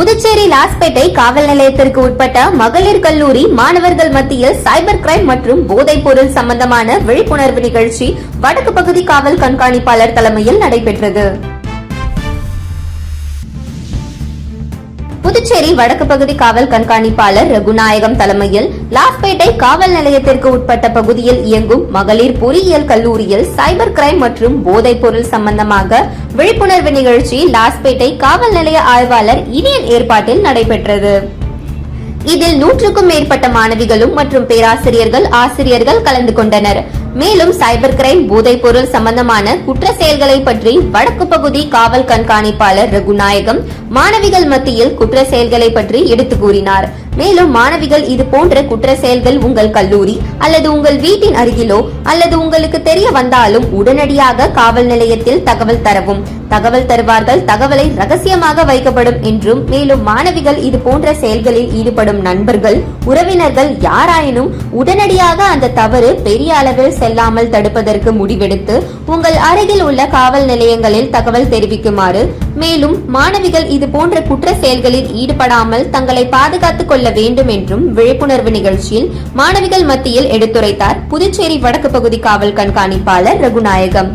புதுச்சேரி லாஸ்பேட்டை காவல் நிலையத்திற்கு உட்பட்ட மகளிர் கல்லூரி மாணவர்கள் மத்தியில் சைபர் கிரைம் மற்றும் போதைப் பொருள் சம்பந்தமான விழிப்புணர்வு நிகழ்ச்சி வடக்கு பகுதி காவல் கண்காணிப்பாளர் தலைமையில் நடைபெற்றது. புதுச்சேரி வடக்கு பகுதி காவல் கண்காணிப்பாளர் ரகுநாயகம் தலைமையில் லாஸ்பேட்டை காவல் நிலையத்திற்கு உட்பட்ட பகுதியில் இயங்கும் மகளிர் பொறியியல் கல்லூரியில் சைபர் கிரைம் மற்றும் போதைப் பொருள் சம்பந்தமாக விழிப்புணர்வு நிகழ்ச்சி லாஸ்பேட்டை காவல் நிலைய ஆய்வாளர் இனியன் ஏற்பாட்டில் நடைபெற்றது. இதில் நூற்றுக்கும் மேற்பட்ட மாணவிகளும் மற்றும் பேராசிரியர்கள் ஆசிரியர்கள் கலந்து கொண்டனர். மேலும் சைபர் கிரைம் போதைப் பொருள் சம்பந்தமான குற்ற செயல்களை பற்றி வடக்கு பகுதி காவல் கண்காணிப்பாளர் ரகுநாயகம் மாணவிகள் மத்தியில் குற்ற செயல்களை பற்றி எடுத்து கூறினார். மேலும் மாணவிகள் இது போன்ற குற்ற செயல்கள் உங்கள் கல்லூரி அல்லது உங்கள் வீட்டின் அருகிலோ அல்லது உங்களுக்கு தெரிய வந்தாலும் உடனடியாக காவல் நிலையத்தில் தகவல் தரவும். தகவல் தருவார்கள் தகவலை ரகசியமாக வைக்கப்படும் என்றும் மேலும் மாணவிகள் இது போன்ற செயல்களில் ஈடுபடும் நண்பர்கள் உறவினர்கள் யாராயினும் உடனடியாக அந்த தவறு பெரிய அளவில் செல்லாமல் தடுப்பதற்கு முடிவெடுத்து உங்கள் அருகில் உள்ள காவல் நிலையங்களில் தகவல் தெரிவிக்குமாறு மேலும் மாணவிகள் இது போன்ற குற்ற செயல்களில் ஈடுபடாமல் தங்களை பாதுகாத்துக் கொள்ள வேண்டும் என்றும் விழிப்புணர்வு நிகழ்ச்சியில் மாணவிகள் மத்தியில் எடுத்துரைத்தார் புதுச்சேரி வடக்கு பகுதி காவல் கண்காணிப்பாளர் ரகுநாயகம்.